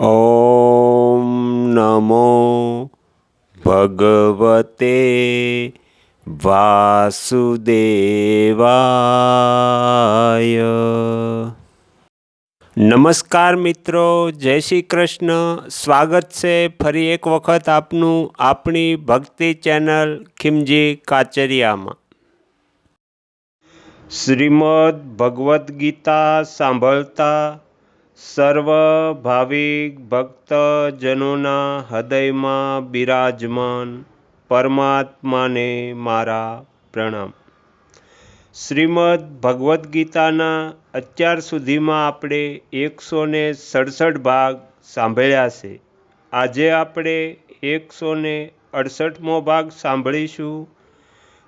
ઓમ નમો ભગવતે વાસુદેવાય નમસ્કાર મિત્રો જય શ્રી કૃષ્ણ સ્વાગત છે ફરી એક વખત આપનું આપણી ભક્તિ ચેનલ ખિમજી કાચરિયામાં શ્રીમદ ભગવદ્ ગીતા સાંભળતા સર્વ ભાવિક ભક્તજનોના હૃદયમાં બિરાજમાન પરમાત્માને મારા પ્રણામ. શ્રીમદ ભગવદ્ ગીતાના અત્યાર સુધીમાં આપણે એકસો ને સડસઠ ભાગ સાંભળ્યા છે. આજે આપણે એકસો ને અડસઠમો ભાગ સાંભળીશું.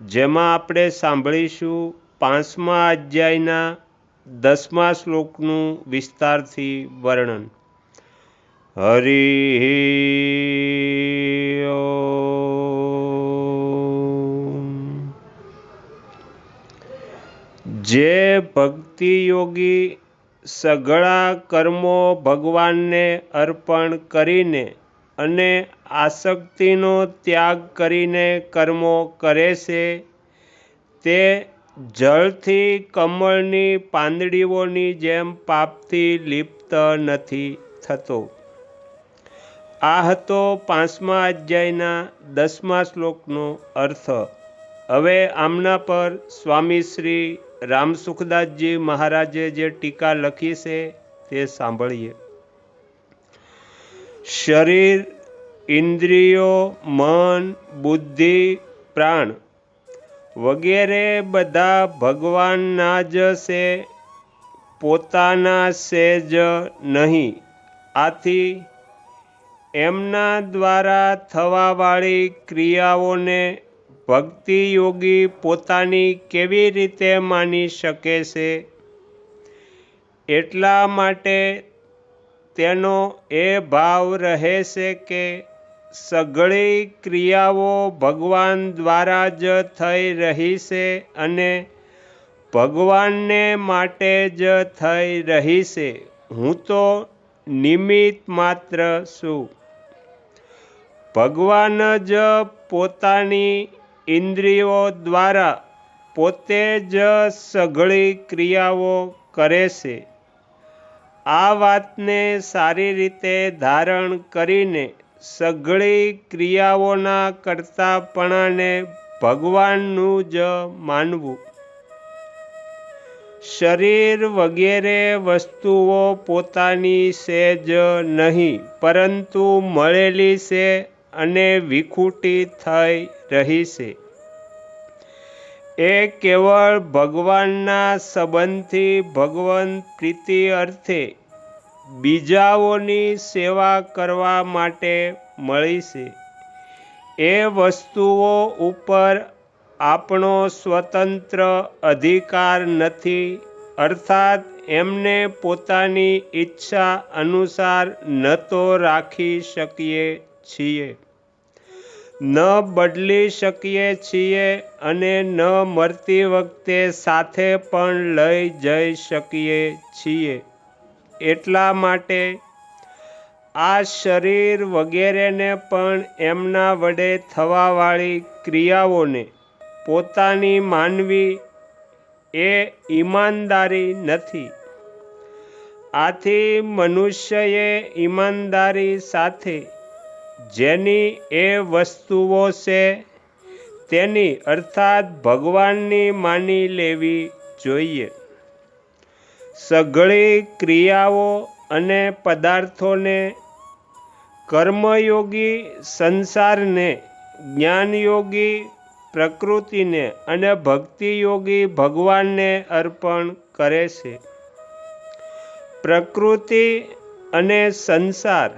જેમાં આપણે સાંભળીશું પાંચમા અધ્યાયના દસમા શ્લોકનું વિસ્તારથી વર્ણન. હરિ જે ભક્તિ યોગી સઘળા કર્મો ભગવાનને અર્પણ કરીને અને આસક્તિનો ત્યાગ કરીને કર્મો કરે છે, તે જળથી કમળની પાંદડીઓની જેમ પાપથી લિપ્ત નથી થતો. આ હતો પાંચમા અધ્યાયના દસમા શ્લોકનો અર્થ. હવે આમના પર સ્વામી શ્રી રામસુખદાસજી મહારાજે જે ટીકા લખી છે તે સાંભળીએ. શરીર, ઇન્દ્રિયો, મન, બુદ્ધિ, પ્રાણ વગેરે બધા ભગવાનના જ છે, પોતાના છે જ નહીં. આથી એમના દ્વારા થવાવાળી ક્રિયાઓને ભક્તિ યોગી પોતાની કેવી રીતે માની શકે છે? એટલા માટે તેનો એ ભાવ રહે છે કે સઘળી ક્રિયાઓ ભગવાન દ્વારા જ થઈ રહી છે અને ભગવાનને માટે જ થઈ રહી છે. હું તો નિમિત્ત માત્ર છું. ભગવાન જ પોતાની ઇન્દ્રિયો દ્વારા પોતે જ સઘળી ક્રિયાઓ કરે છે. આ વાતને સારી રીતે ધારણ કરીને સઘળી ક્રિયાઓના કરતાપણાને ભગવાનનું જ માનવું. શરીર વગેરે વસ્તુઓ પોતાની છે જ નહીં, પરંતુ મળેલી છે અને વિખૂટી થઈ રહી છે. એ કેવળ ભગવાનના સંબંધથી ભગવાન પ્રીતિ અર્થે બીજાઓની સેવા કરવા માટે મળી છે. એ વસ્તુઓ ઉપર આપણો સ્વતંત્ર અધિકાર નથી, અર્થાત એમને પોતાની ઈચ્છા અનુસાર ન તો રાખી શકીએ છીએ. ન બદલી શકીએ છીએ અને ન મરતી વખતે સાથે પણ લઈ જઈ શકીએ છીએ. એટલા માટે આ શરીર વગેરેને પણ એમના વડે થવાવાળી ક્રિયાઓને પોતાની માનવી એ ઈમાનદારી નથી. આથી મનુષ્યએ ઈમાનદારી સાથે જેની એ વસ્તુઓ છે તેની અર્થાત ભગવાનની માની લેવી જોઈએ. સઘળી ક્રિયાઓ અને પદાર્થોને કર્મયોગી સંસારને, જ્ઞાનયોગી પ્રકૃતિને અને ભક્તિયોગી ભગવાનને અર્પણ કરે છે. પ્રકૃતિ અને સંસાર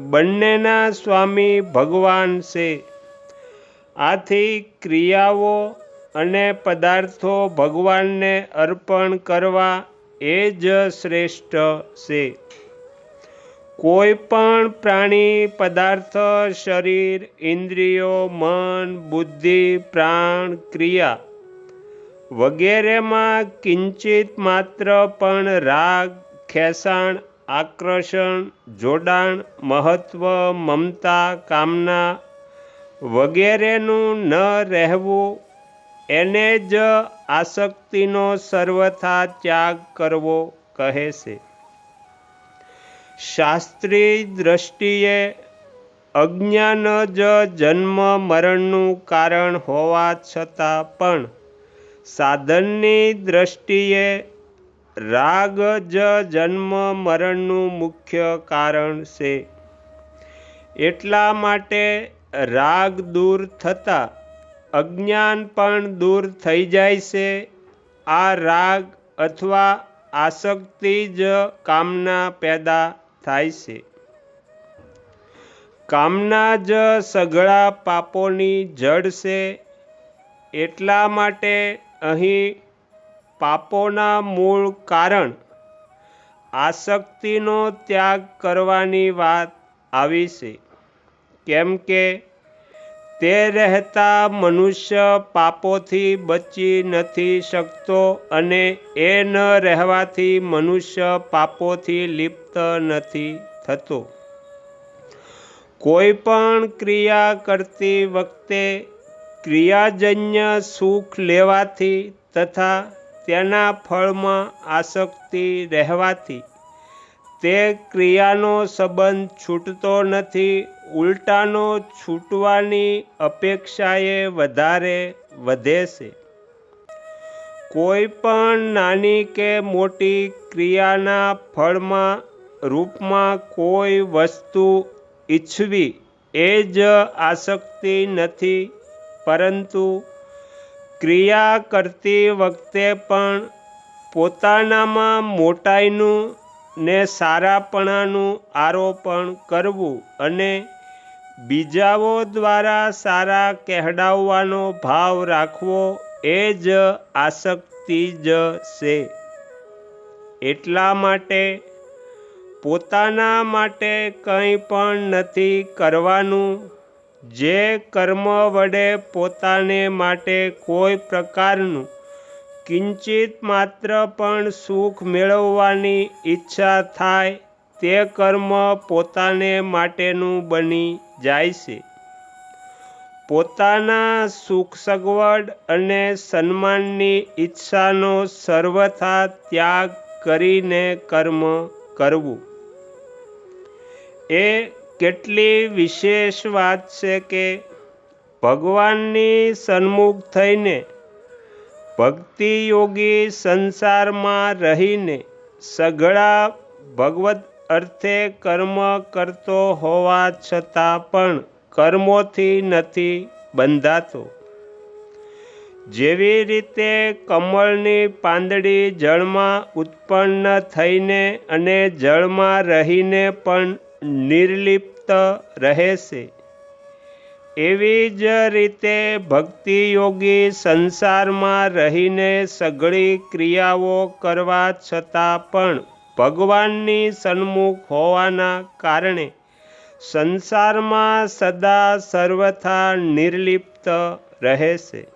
બંનેના સ્વામી ભગવાન છે. આથી ક્રિયાઓ અને પદાર્થો ભગવાનને અર્પણ કરવા એ જ શ્રેષ્ઠ છે. કોઈ પણ પ્રાણી, પદાર્થ, શરીર, ઇન્દ્રિયો, મન, બુદ્ધિ, પ્રાણ, ક્રિયા વગેરેમાં કિંચિત માત્ર પણ રાગ ખેસાણ આકર્ષણ, જોડાણ, મહત્વ, મમતા, કામના વગેરેનું ન રહેવું, એને જ આસક્તિનો સર્વથા ત્યાગ કરવો કહે છે. શાસ્ત્રી દ્રષ્ટિએ અજ્ઞાન જ જન્મ મરણનું કારણ હોવા છતાં પણ સાધનની દ્રષ્ટિએ રાગ જ જન્મ મરણનું મુખ્ય કારણ છે. એટલા માટે રાગ દૂર થતાં અજ્ઞાન પણ દૂર થઈ જાય છે. આ રાગ અથવા આસક્તિ જ કામના પેદા થાય છે. કામના જ સઘળા પાપોની જડ છે. એટલા માટે અહીં પાપોના મૂળ કારણ આસક્તિનો ત્યાગ કરવાની વાત આવી છે. કેમ કે તે રહેતા મનુષ્ય પાપોથી બચી નથી શકતો અને એ ન રહેવાથી મનુષ્ય પાપોથી લિપ્ત નથી થતો. કોઈ પણ ક્રિયા કરતી વખતે ક્રિયાજન્ય સુખ લેવાથી તથા તેના ફળમાં આસક્તિ રહેવાથી તે ક્રિયાનો સંબંધ છૂટતો નથી ઉલટાનો છૂટવાની અપેક્ષાએ વધારે વધે છે કોઈ પણ નાની કે મોટી ક્રિયાના ફળમાં, રૂપમાં કોઈ વસ્તુ ઈચ્છવી એ જ આસક્તિ નથી, પરંતુ ક્રિયા કરતી વખતે પણ પોતાનામાં મોટાઈનું ને સારાપણાનું આરોપણ કરવું અને બીજાઓ દ્વારા સારા કહેડાવવાનો ભાવ રાખવો એ જ આસક્તિ જ છે. એટલા માટે પોતાના માટે કંઈ પણ નથી કરવાનું. જે કર્મ વડે પોતાને માટે કોઈ પ્રકારનું કિંચિત માત્ર પણ સુખ મેળવવાની ઈચ્છા થાય, તે કર્મ પોતાને માટેનું બની જાય છે. પોતાના સુખ સગવડ અને સન્માનની ઈચ્છાનો સર્વથા ત્યાગ કરીને કર્મ કરવું. એ કેટલી વિશેષ વાત છે કે ભગવાનની સન્મુખ થઈને ભક્તિ યોગી સંસારમાં રહીને સઘળા ભગવત અર્થે કર્મ કરતો હોવા છતાં પણ કર્મોથી નથી બંધાતો. જેવી રીતે કમળની પાંદડી જળમાં ઉત્પન્ન થઈને અને જળમાં રહીને પણ નિર્લિપ્ત રહે છે, એવી જ રીતે ભક્તિયોગી સંસારમાં રહીને સઘળી ક્રિયાઓ કરવા છતાં પણ ભગવાનની સન્મુખ હોવાના કારણે સંસારમાં સદા સર્વથા નિર્લિપ્ત રહે છે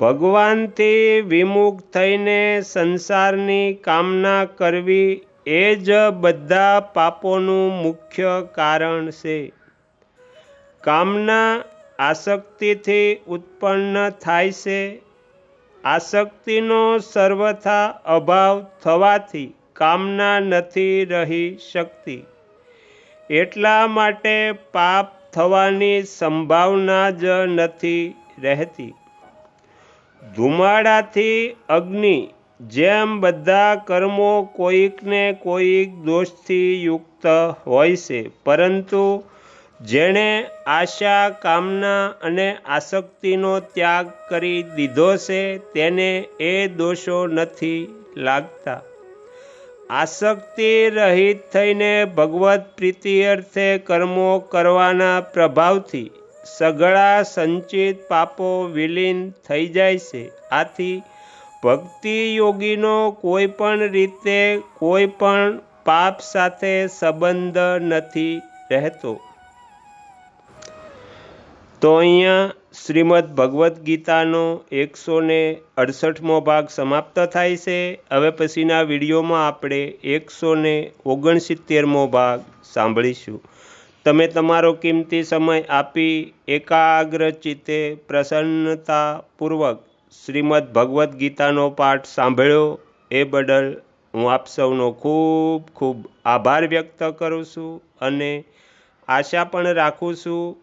ભગવાનથી વિમુખ થઈને સંસારની કામના કરવી એ જ બધા પાપોનું મુખ્ય કારણ છે. કામના આસક્તિથી ઉત્પન્ન થાય છે. આસક્તિનો સર્વથા અભાવ થવાથી કામના નથી રહી શકતી. એટલા માટે પાપ થવાની સંભાવના જ નથી રહેતી. ધુમાડાથી અગ્નિ જેમ બધા કર્મો કોઈકને કોઈક દોષથી યુક્ત હોય છે, પરંતુ જેણે આશા, કામના અને આસક્તિનો ત્યાગ કરી દીધો છે, તેને એ દોષો નથી લાગતા. આસક્તિ રહિત થઈને ભગવત પ્રીતિ અર્થે કર્મો કરવાના પ્રભાવથી સઘળા સંચિત પાપો વિલીન થઈ જાય છે. આથી ભક્તિ યોગીનો કોઈ પણ રીતે કોઈ પણ પાપ સાથે સંબંધ નથી રહેતો. તો અહીંયા શ્રીમદ ભગવદ્ ગીતાનો એકસો ને અડસઠમો ભાગ સમાપ્ત થાય છે. હવે પછીના વિડીયોમાં આપણે એકસો ને ઓગણસિત્તેરમો ભાગ સાંભળીશું. તમે તમારો કિંમતી સમય આપી એકાગ્ર ચિત્તે પ્રસન્નતાપૂર્વક શ્રીમદ ભગવદ્ ગીતાનો પાઠ સાંભળ્યો. એ બદલ હું આપ સૌનો ખૂબ ખૂબ આભાર વ્યક્ત કરું છું અને આશા પણ રાખું છું